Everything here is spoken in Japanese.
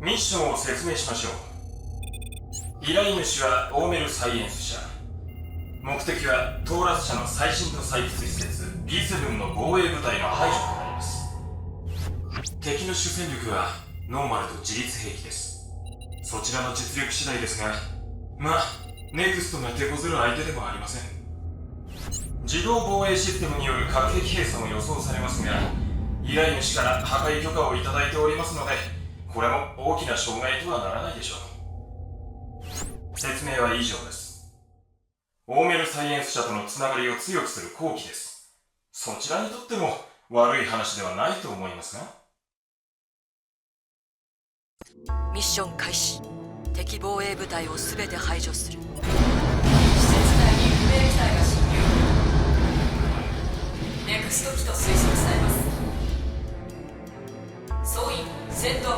ミッションを説明しましょう。依頼主はオーメルサイエンス社目的はトーラス社の最新と採掘施設 B7 の防衛部隊の排除となります。敵の主戦力はノーマルと自立兵器です。そちらの実力次第ですがまあネクストが手こずる相手でもありません。自動防衛システムによる核兵器閉鎖も予想されますが依頼主から破壊許可をいただいておりますのでこれも大きな障害とはならないでしょう。説明は以上です。オーメルサイエンス社とのつながりを強くする好機です。そちらにとっても悪い話ではないと思いますが。ミッション開始。敵防衛部隊を全て排除する。施設内に不明機体が侵入。ネクスト機と推測されます。総員戦闘